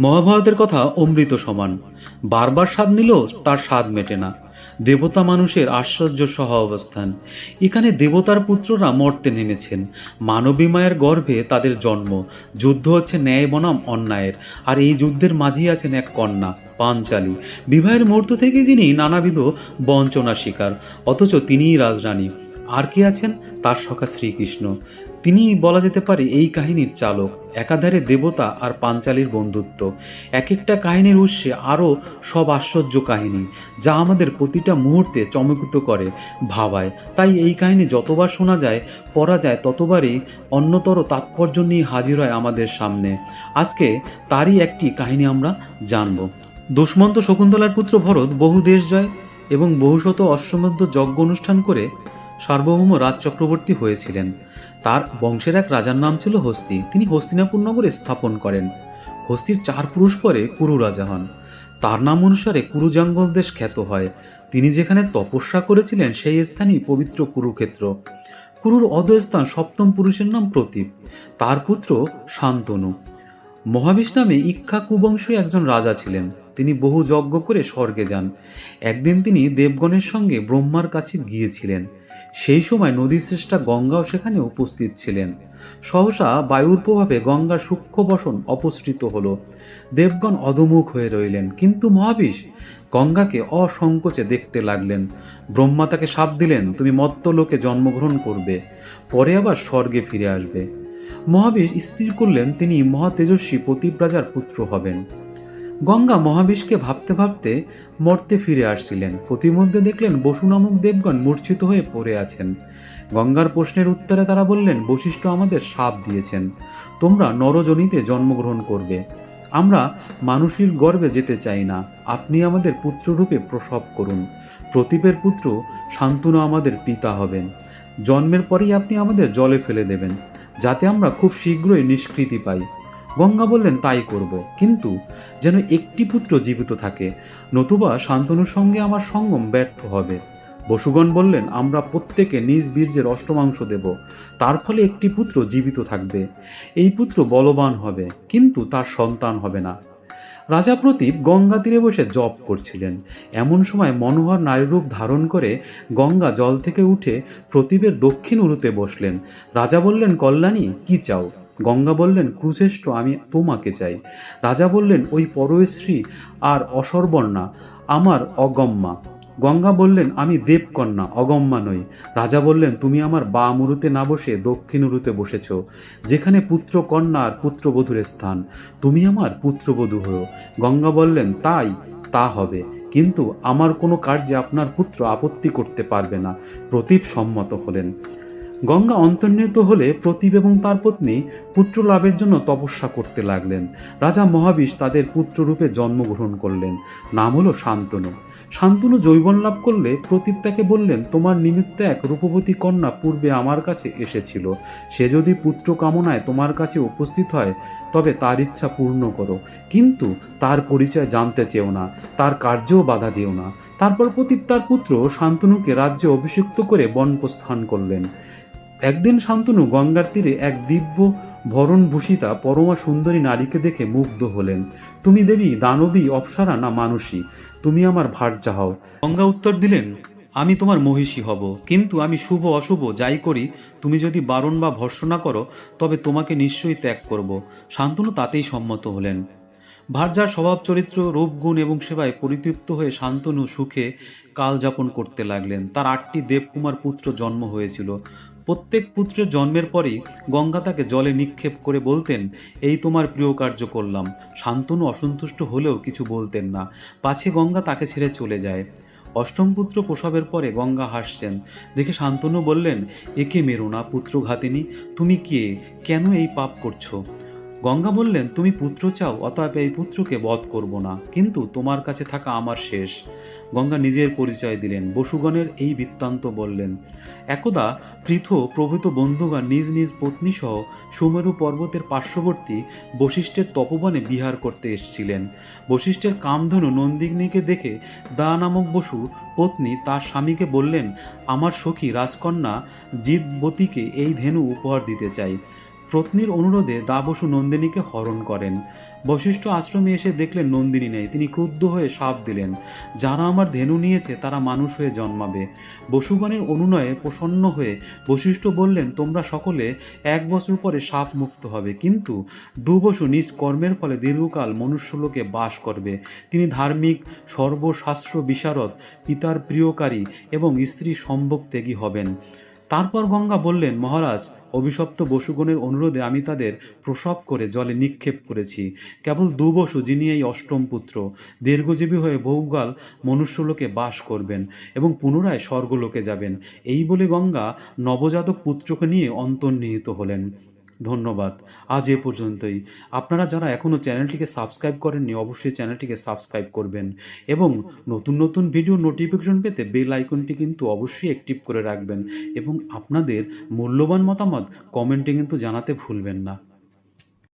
মহাভারতের কথা অমৃত সমান। বারবার স্বাদ নিলেও তার স্বাদ মেটে না। দেবতা মানুষের আশ্চর্য সহ অবস্থান এখানে দেবতার পুত্ররা মর্তে নেমেছেন। মানবী মায়ের গর্ভে তাদের জন্ম। যুদ্ধ হচ্ছে ন্যায় বনাম অন্যায়ের। আর এই যুদ্ধের মাঝেই আছেন এক কন্যা, পাঞ্চালী। বিবাহের মুহূর্ত থেকে যিনি নানাবিধ বঞ্চনার শিকার, অথচ তিনিই রাজরানী। আর কে আছেন? তার সখা শ্রীকৃষ্ণ। তিনি বলা যেতে পারে এই কাহিনীর চালক, একাধারে দেবতা আর পাঞ্চালীর বন্ধুত্ব। এক একটা কাহিনীর উৎসে আরও সব আশ্চর্য কাহিনী, যা আমাদের প্রতিটা মুহূর্তে চমকিত করে, ভাবায়। তাই এই কাহিনী যতবার শোনা যায়, পড়া যায়, ততবারই অন্যতর তাৎপর্য নিয়ে হাজির হয় আমাদের সামনে। আজকে তারই একটি কাহিনী আমরা জানব। দুষ্মন্ত শকুন্তলার পুত্র ভরত বহু দেশ জয় এবং বহুশত অশ্বমধ্য যজ্ঞ অনুষ্ঠান করে সার্বভৌম রাজ চক্রবর্তী হয়েছিলেন। তার বংশের এক রাজার নাম ছিল হস্তি। তিনি হস্তিনাপুর নগরে স্থাপন করেন। হস্তির চার পুরুষ পরে কুরু রাজা হন। তার নাম অনুসারে কুরু জঙ্গল দেশ খ্যাত হয়। তিনি যেখানে তপস্যা করেছিলেন, সেই স্থানই পবিত্র কুরুক্ষেত্র। কুরুর অধস্থান সপ্তম পুরুষের নাম প্রতীপ। তার পুত্র শান্তনু। মহাবিশ নামে ইক্ষা কুবংশী একজন রাজা ছিলেন। তিনি বহু যজ্ঞ করে স্বর্গে যান। একদিন তিনি দেবগণের সঙ্গে ব্রহ্মার কাছে গিয়েছিলেন। সেই সময় নদীর শ্রেষ্ঠা গঙ্গাও সেখানে উপস্থিত ছিলেন। সহসা বায়ুর প্রভাবে গঙ্গার সূক্ষ্ম বসন অপসৃত হল। দেবগণ অধমুখ হয়ে রইলেন, কিন্তু মহাবিশ গঙ্গাকে অসংকোচে দেখতে লাগলেন। ব্রহ্মা তাকে সাপ দিলেন, তুমি মত্তলোকে জন্মগ্রহণ করবে, পরে আবার স্বর্গে ফিরে আসবে। মহাবিশ স্থির করলেন, তিনি মহাতেজস্বী প্রতীপ রাজার পুত্র হবেন। গঙ্গা মহাবিশকে ভাবতে ভাবতে মর্তে ফিরে আসছিলেন। প্রতিমধ্যে দেখলেন বসু নামক দেবগণ মূর্ছিত হয়ে পড়ে আছেন। গঙ্গার প্রশ্নের উত্তরে তারা বললেন, বশিষ্ঠ আমাদের সাপ দিয়েছেন। তোমরা নরজনীতে জন্মগ্রহণ করবে। আমরা মানুষের গর্বে যেতে চাই না। আপনি আমাদের পুত্ররূপে প্রসব করুন। প্রতীপের পুত্র শান্তনু আমাদের পিতা হবেন। জন্মের পরেই আপনি আমাদের জলে ফেলে দেবেন, যাতে আমরা খুব শীঘ্রই নিষ্কৃতি পাই। গঙ্গা বললেন, তাই করব। কিন্তু যেন একটি পুত্র জীবিত থাকে, নতুবা শান্তনুর সঙ্গে আমার সঙ্গম ব্যর্থ হবে। বসুগণ বললেন, আমরা প্রত্যেকে নিজ বীর্যের অষ্টমাংশ দেব। তার ফলে একটি পুত্র জীবিত থাকবে। এই পুত্র বলবান হবে, কিন্তু তার সন্তান হবে না। রাজা প্রতীপ গঙ্গা তীরে বসে জপ করছিলেন। এমন সময় মনোহর নারীরূপ ধারণ করে গঙ্গা জল থেকে উঠে প্রতীপের দক্ষিণ উরুতে বসলেন। রাজা বললেন, কল্যাণী, কি চাও? গঙ্গা বললেন কুশ্রেষ্ঠ আমি তোমাকে চাই। রাজা বললেন, ওই পরশ্রী আর অসর্বর্ণা আমার অগম্যা। গঙ্গা বললেন, আমি দেবকন্যা, অগম্যা নই। রাজা বললেন, তুমি আমার বাম উরুতে না বসে দক্ষিণ উরুতে বসেছ, যেখানে পুত্র কন্যা আর পুত্রবধূর স্থান। তুমি আমার পুত্রবধূ হও। গঙ্গা বললেন, তাই, তা হবে। কিন্তু আমার কোনো কার্যে আপনার পুত্র আপত্তি করতে পারবে না। প্রতীপ সম্মত হলেন। গঙ্গা অন্তর্নিহিত হলে প্রতীপ এবং তার পত্নী পুত্র লাভের জন্য তপস্যা করতে লাগলেন। রাজা মহাবিশ তাদের পুত্ররূপে জন্মগ্রহণ করলেন। নাম হলো শান্তনু। শান্তনু যৌবন লাভ করলে প্রতীপ তাকে বললেন, তোমার নিমিত্তে এক রূপবতী কন্যা পূর্বে আমার কাছে এসেছিল। সে যদি পুত্র কামনায় তোমার কাছে উপস্থিত হয়, তবে তার ইচ্ছা পূর্ণ করো। কিন্তু তার পরিচয় জানতে চেও না, তার কার্যেও বাধা দিও না। তারপর প্রতীপ তার পুত্র শান্তনুকে রাজ্যে অভিষিক্ত করে বনপ্রস্থান করলেন। একদিন শান্তনু গঙ্গার তীরে এক দিব্য ভরণভূষিতা পরমা সুন্দরী নারীকে দেখে মুগ্ধ হলেন। তুমি দেবী, দানবী, অপ্সরা না মানুষী তুমি আমার ভার্যা হও। গঙ্গা উত্তর দিলেন, আমি তোমার মহিষী হব। কিন্তু আমি শুভ অশুভ, যাই করি, তুমি যদি বারণ বা ভর্সনা করো, তবে তোমাকে নিশ্চয়ই ত্যাগ করব। শান্তনু তাতেই সম্মত হলেন। ভার্যার স্বভাব চরিত্র রূপগুণ এবং সেবায় পরিতৃপ্ত হয়ে শান্তনু সুখে কাল যাপন করতে লাগলেন। তার আটটি দেবকুমার পুত্র জন্ম হয়েছিল। প্রত্যেক পুত্রের জন্মের পরেই গঙ্গা তাকে জলে নিক্ষেপ করে বলতেন, এই তোমার প্রিয় কার্য করলাম। শান্তনু অসন্তুষ্ট হলেও কিছু বলতেন না। পাছে গঙ্গা তাকে ছেড়ে চলে যায়। অষ্টম পুত্র প্রসবের পরে গঙ্গা হাসছেন। দেখে শান্তনু বললেন, একে মেরো না পুত্রঘাতিনী। তুমি কে? কেন এই পাপ করছ? গঙ্গা বললেন, তুমি পুত্র চাও, অতএব এই পুত্রকে বধ করব না। কিন্তু তোমার কাছে থাকা আমার শেষ। গঙ্গা নিজের পরিচয় দিলেন। বসুগণের এই বৃত্তান্ত বললেন, একদা পৃথ প্রভৃত বন্ধুগণ নিজ নিজ পত্নী সহ সুমেরু পর্বতের পার্শ্ববর্তী বশিষ্ঠের তপবনে বিহার করতে এসেছিলেন। বশিষ্ঠের কামধনু নন্দিগ্নিকে দেখে দা নামক বসু পত্নী তার স্বামীকে বললেন, আমার সখী রাজকন্যা জিতবতীকে এই ধেনু উপহার দিতে চাই। পত্নীর অনুরোধে দাবসু নন্দিনীকে হরণ করেন। বশিষ্ঠ আশ্রমে এসে দেখলেন নন্দিনী নেই। তিনি ক্রুদ্ধ হয়ে সাপ দিলেন। যারা আমার ধেনু নিয়েছে, তারা মানুষ হয়ে জন্মাবে। বসুগণের অনুনয়ে প্রসন্ন হয়ে বশিষ্ঠ বললেন, তোমরা সকলে এক বছর পরে সাপ মুক্ত হবে। কিন্তু দুবসু নিজ কর্মের ফলে দীর্ঘকাল মনুষ্যলোকে বাস করবে। তিনি ধার্মিক, সর্বশাস্ত্র বিশারদ, পিতার প্রিয়কারী এবং স্ত্রী সম্ভোগ ত্যাগী হবেন। তারপর গঙ্গা বললেন, মহারাজ, অভিশপ্ত বসুগণের অনুরোধে আমি তাদের প্রসব করে জলে নিক্ষেপ করেছি। কেবল দুবসু যিনি এই অষ্টম পুত্র, দীর্ঘজীবী হয়ে বহুকাল মনুষ্যলোকে বাস করবেন এবং পুনরায় স্বর্গলোকে যাবেন। এই বলে গঙ্গা নবজাতক পুত্রকে নিয়ে অন্তর্নিহিত হলেন। ধন্যবাদ। আজ এ পর্যন্তই। আপনারা যারা এখনও চ্যানেলটিকে সাবস্ক্রাইব করেননি, অবশ্যই চ্যানেলটিকে সাবস্ক্রাইব করবেন এবং নতুন নতুন ভিডিও নোটিফিকেশন পেতে বেল আইকনটি কিন্তু অবশ্যই অ্যাক্টিভ করে রাখবেন এবং আপনাদের মূল্যবান মতামত কমেন্টে কিন্তু জানাতে ভুলবেন না।